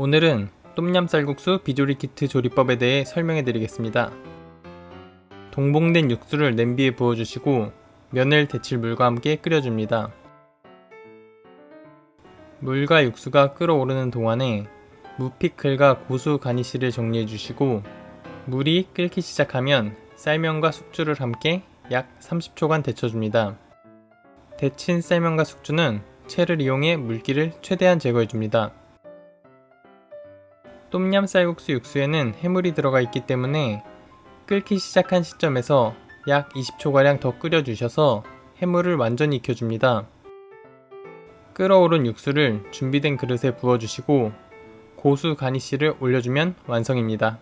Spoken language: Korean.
오늘은 똠얌 쌀국수 비조리 키트 조리법에 대해 설명해 드리겠습니다. 동봉된 육수를 냄비에 부어주시고 면을 데칠 물과 함께 끓여줍니다. 물과 육수가 끓어오르는 동안에 무피클과 고수 가니쉬를 정리해 주시고 물이 끓기 시작하면 쌀면과 숙주를 함께 약 30초간 데쳐줍니다. 데친 쌀면과 숙주는 채를 이용해 물기를 최대한 제거해 줍니다. 똠얌 쌀국수 육수에는 해물이 들어가 있기 때문에 끓기 시작한 시점에서 약 20초가량 더 끓여주셔서 해물을 완전히 익혀줍니다. 끓어오른 육수를 준비된 그릇에 부어주시고 고수 가니쉬를 올려주면 완성입니다.